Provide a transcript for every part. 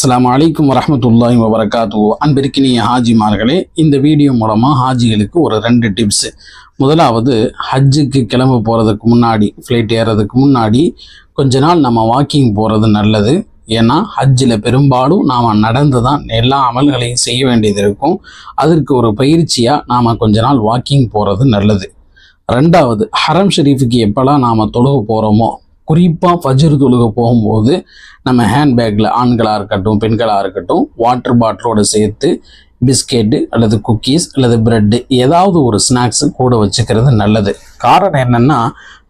அஸ்லாம் அலைக்கும் வரமத்துல்லாஹி வபரகாத்து அன்பிற்கினிய ஹாஜிமார்களே இந்த வீடியோ மூலமாக ஹாஜிகளுக்கு ஒரு ரெண்டு டிப்ஸு. முதலாவது ஹஜ்ஜுக்கு கிளம்ப போகிறதுக்கு முன்னாடி ஃப்ளைட் ஏறதுக்கு முன்னாடி கொஞ்ச நாள் நம்ம வாக்கிங் போகிறது நல்லது. ஏன்னா ஹஜ்ஜில் பெரும்பாலும் நாம் நடந்து தான் எல்லா அமல்களையும் செய்ய வேண்டியது இருக்கும். அதற்கு ஒரு பயிற்சியாக நாம் கொஞ்ச நாள் வாக்கிங் போகிறது நல்லது. ரெண்டாவது ஹரம் ஷெரீஃபுக்கு எப்போல்லாம் நாம் தொழுக போகிறோமோ குறிப்பாக ஃபஜ்ர் தொழுக போகும்போது நம்ம ஹேண்ட்பேக்கில் ஆண்களாக இருக்கட்டும் பெண்களாக இருக்கட்டும் வாட்டர் பாட்டிலோடு சேர்த்து பிஸ்கெட்டு அல்லது குக்கீஸ் அல்லது ப்ரெட்டு ஏதாவது ஒரு ஸ்நாக்ஸு கூட வச்சுக்கிறது நல்லது. காரணம் என்னென்னா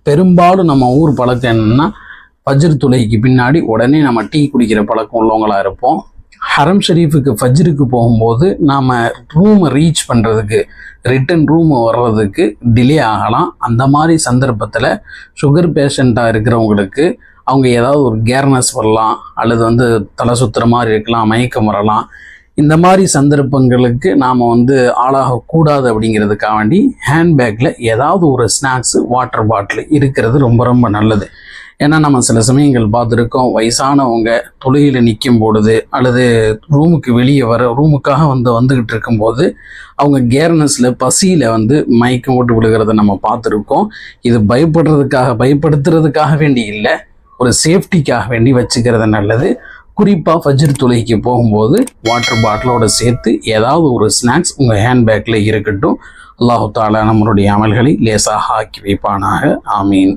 பெரும்பாலும் நம்ம ஊர் பழக்கம் என்னென்னா ஃபஜ்ர் துளைக்கு பின்னாடி உடனே நம்ம டீ குடிக்கிற பழக்கம் உள்ளவங்களாக இருப்போம். ஹரம் ஷெரீஃபுக்கு ஃபஜ்ருக்கு போகும்போது நாம் ரூமை ரீச் பண்ணுறதுக்கு ரிட்டன் ரூம் வர்றதுக்கு டிலே ஆகலாம். அந்த மாதிரி சந்தர்ப்பத்தில் சுகர் பேஷண்ட்டாக இருக்கிறவங்களுக்கு அவங்க ஏதாவது ஒரு கேர்னஸ் வரலாம் அல்லது வந்து தலை சுத்துற மாதிரி இருக்கலாம் மயக்கம் வரலாம். இந்த மாதிரி சந்தர்ப்பங்களுக்கு நாம் வந்து ஆளாகக்கூடாது அப்படிங்கிறதுக்காக வேண்டி ஹேண்ட்பேக்கில் ஏதாவது ஒரு ஸ்நாக்ஸு வாட்டர் பாட்டில் இருக்கிறது ரொம்ப ரொம்ப நல்லது. ஏன்னா நம்ம சில சமயங்கள் பார்த்துருக்கோம் வயசானவங்க தொழுகையில் நிற்கும் பொழுது அல்லது ரூமுக்கு வெளியே வர ரூமுக்காக வந்து வந்துக்கிட்டு இருக்கும்போது அவங்க கேர்னஸில் பசியில் வந்து மயக்கம் போட்டு விழுகிறத நம்ம பார்த்துருக்கோம். இது பயப்படுறதுக்காக பயப்படுத்துறதுக்காக வேண்டி இல்லை ஒரு சேஃப்டிக்காக வேண்டி வச்சுக்கிறது நல்லது. குறிப்பாக ஃபஜ்ர் தொழுகைக்கு போகும்போது வாட்டர் பாட்டிலோட சேர்த்து ஏதாவது ஒரு ஸ்நாக்ஸ் உங்கள் ஹேண்ட்பேக்கில் இருக்கட்டும். அல்லாஹு தாலா நம்மளுடைய அமல்களை லேசாக ஆக்கி வைப்பானாக. ஆமீன்.